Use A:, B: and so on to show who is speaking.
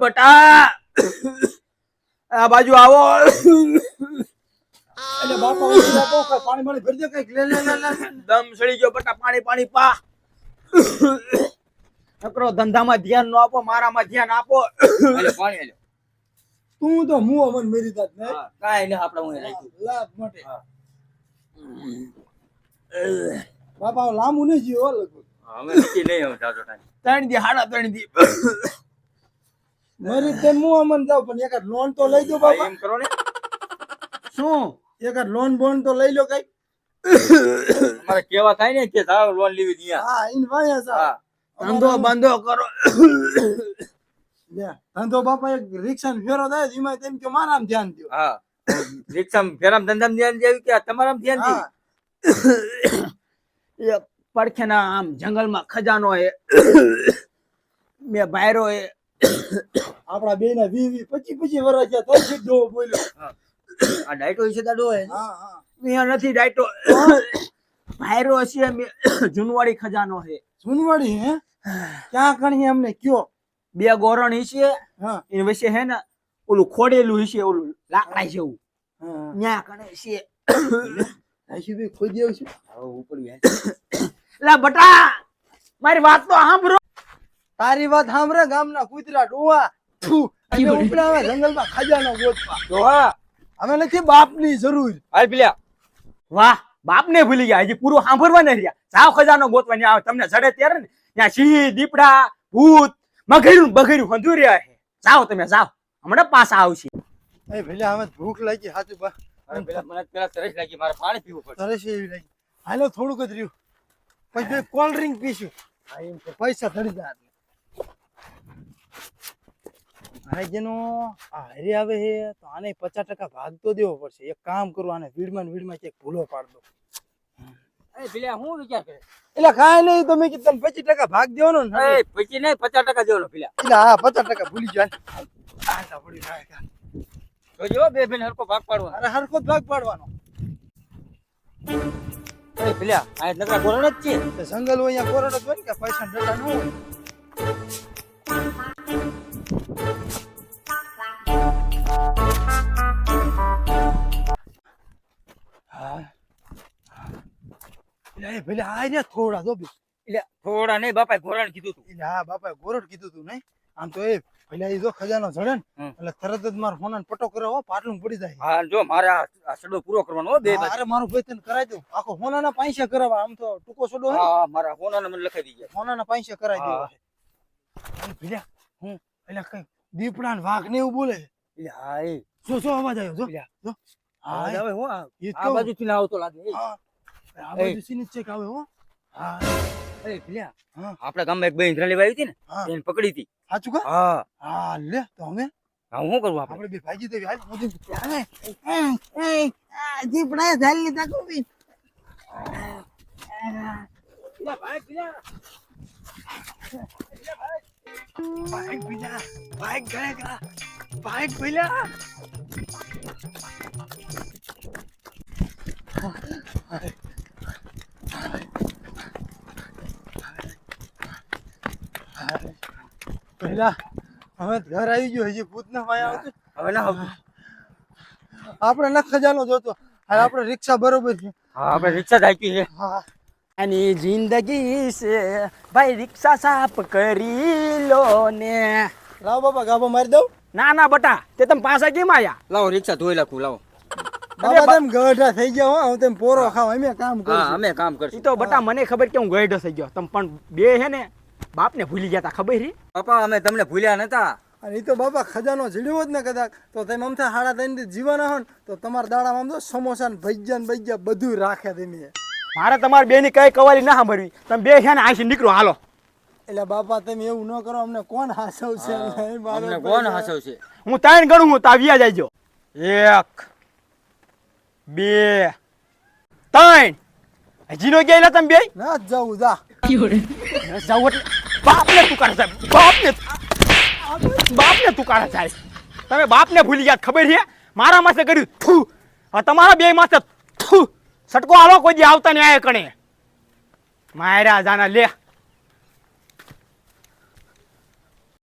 A: બટા! આ બાજુ આવો.
B: એટલે બાપા ઉઠી જા બહુ કાંઈ પાણી પાણી ભરી દે કંઈક. લે લે લે લે
A: દમ સડી ગયો બટા. પાણી પાણી પા. નકરો ધંધામાં ધ્યાન નો આપો મારામાં ધ્યાન આપો.
C: પાણી
B: તું તો મુઓ મન મેરી દાત ને.
C: કાંઈ નહીં આપણે હું રાખ્યું
B: લાત મોટે. બાપા લાંબુ નહીં જીવો લગભગ.
C: અમે જાજો ટાઈમ.
A: ત્રણ દી હાડા ત્રણ દી.
B: મેરી તે મુઓ મન જાવ પણ એકાદ લોન તો લઈ દો બાપા.
C: એમ કરો ને.
A: શું?
B: એકાદ લોન બોન તો લઈ લો કઈ.
C: મારે કેવા થાય ને કે જાવ લોન લેવી દિયા
B: હા ઈન વાયા સા
A: ધંધો બંધો કરો.
B: ધંધો બાપા એક રિક્ષા ને ફેરો થાય એમાં તેમ કે મારામ ધ્યાન દો
C: હા. રિક્ષા ફેરામ ધંધામાં ધ્યાન દેવું કે તમારા ધ્યાન દે
A: પડખેના આમ જંગલમાં ખજાનો હે મેં બાયરો એ
B: આપડા બે ના વી વી પચી પચી વર્ષ થયા તો સીધો બોલ્યો.
C: આ ડાયટો છે દાડો હે
B: હા. હા
A: અહીંયા નથી ડાયટો. ભાયરો છે જુનવાડી ખજાનો હે
B: જુનવાડી હે? ક્યાં કણી અમને કયો?
A: બે ગોરણ છે
B: હા.
A: એની વચ્ચે હે ને ઓલું ખોડેલું છે ઓલું લાકડા જેવું.
B: હા.
A: ન્યા કણે છે.
B: આશી ખોઈ દેવું છે?
C: ઉપર વ્યાજ
A: લા બટા મારી વાત તો સાંભળો.
B: તારી વાત સાંભળે ગામના કૂતરા ડોવા ઉપડાવે જંગલમાં ખજાનો ગોતવા. અમે નથી બાપની જરૂર.
C: હાલ પેલા.
A: વાહ બાપને ભૂલી ગયા. હજી પૂરું સાંભળવા નહીં રહ્યા. જાવ ખજાનો ગોતવા ન્યા આવે તમને જડે ત્યારે ને ત્યાં સિંહ દીપડા ભૂત મગર્યું બગર્યું હંધુ રહ્યા છે. જાઓ તમે જાઓ. હમણાં પાછા આવશે.
B: એ ભલે હવે ભૂખ લાગી સાચું બા.
C: મને પેલા તરસ લાગી મારે પાણી પીવું પડશે.
B: તરસ એવી લાગી. હાલો થોડુંક જ રહ્યું. પછી બે કોલ્ડ ડ્રિંક પીશું. પૈસા થડી જાય હવે જેનો આ હરી આવે છે તો આને પચાસ ટકા ભાગ તો દેવો પડશે. એક કામ કરું આને વીડમાં ને વીડમાં ક્યાંક ભૂલો પાડ દો.
C: અરે પેલા હું વિચાર કરે?
B: એટલે કાંઈ નહીં તો મેં કીધું પચીસ ટકા ભાગ દેવાનો ને
C: એ નહીં પચાસ ટકા દેવાનો પેલા.
B: એટલે હા પચાસ ટકા ભૂલી જાય આટલા જાય
C: તો જો બે બેન હરકો ભાગ પાડવાનો.
B: અરે હરખો ભાગ પાડવાનો.
C: અરે પેલા આ નકરા કોરણ જ છે.
B: તો જંગલ હોય અહીંયા કોરડો જ હોય ને કે પૈસા ડટા ન હોય. હા. એ ભલે આ ને થોડા બી
C: એટલે થોડા નહીં બાપા ઘોરણ કીધું તું.
B: એટલે હા બાપાએ ગોરડ કીધું તું નહીં. આમ તો એ પેલા એ જો ખજાનો જડે ને એટલે તરત જ મારો ફોન પટો કરાવો પાટલું પડી જાય.
C: હા જો મારે આ સડો પૂરો કરવાનો હો બે
B: હા, અરે મારું ભાઈ તને કરાવી દઉં. આખો હોનાના પૈસા કરાવવા આમ તો ટૂંકો સડો ને,
C: હા મારા હોનાને મને લખાઈ દીજે
B: હોનાના પૈસા કરાવી દેવા ભીલા હું એટલે કઈ દીપડા ને વાઘ ને એવું બોલે.
C: હા એ.
B: શું શું અવાજ આવ્યો જો જો.
C: હા
B: આવે
C: હવે આ બાજુ થી આવતો લાગે
B: હા આ. બાજુ થી જ ચેક આવે હો. હા.
C: અરે ભીલા
B: હા.
C: આપણા ગામમાં એક બેન ઇન્દ્રા લેવા આવી હતી ને
B: હા.
C: એને પકડી હતી.
B: સાચું કા
C: હા.
B: હા લે તો અમે
C: હા હું કરું આપણે?
B: બે ભાગી દેવી. હાલ મોદી આવે એ એ આ દીપડા ઝાલ ભાઈ કોબી ભાગ ભીલા ભાગ ગયા ભાઈ ભીલા પહેલા હવે ઘર આવી ગયો હજી ભૂત ના માયા આવતું
C: હવે ના.
B: આપણે ન ખજાનો જોતો. હાલ આપણે રિક્ષા બરોબર છે.
C: હા આપણે રિક્ષા થાકી છે.
B: હા.
A: આની જિંદગી છે. ભાઈ રિક્ષા સાફ કરી લો ને.
B: લાવ બાબા ગાબો મારી દઉં?
A: ના ના બટા તે તમે પાછા કેમ આયા?
C: લાવો રિક્ષા ધોઈ લખું લાવો.
B: બાબા તેમ ગઢા થઈ ગયા હો તેમ પોરો ખાવ અમે કામ
C: હા અમે કામ
A: ઈ
C: કરશું
A: તો બટા મને ખબર કે હું ગઈઢો થઈ ગયો. તમે પણ બે હે ને બાપને ભૂલી ગયા તા ખબર રી
C: પપ્પા અમે તમને ભૂલ્યા નતા.
B: અને એ તો બાપા ખજાનો જીડ્યો જ ને કદાચ. તો તમે અમથા હાડા ત્રણ જીવાના હો તો તમારા દાડામાં તો સમોસા ને ભજીયા ને ભજીયા બધું રાખે તમે
A: મારે તમારી બેની કઈ કવાલી ના સાંભળવી. તમે બે છે ને આથી નીકળો હાલો.
B: એટલે બાપા તમે એવું ન કરો અમને કોણ હાસવશે?
C: અમને કોણ હસવશે?
A: હું ત્રણ ગણું હું તાવ્યા જાયજો. એક બે ત્રણ હજી નો ગયા તમે બે?
B: ના જ જા.
A: જાવ એટલે બાપને તુકારે સાહેબ બાપને બાપને તુકારે સાહેબ તમે બાપને ભૂલી ગયા, ખબર છે? મારા માથે કર્યું થુ. તમારા બે માથે થુ. સટકો આવો કોઈ આવતા ને આય કણે મારા જાના લે.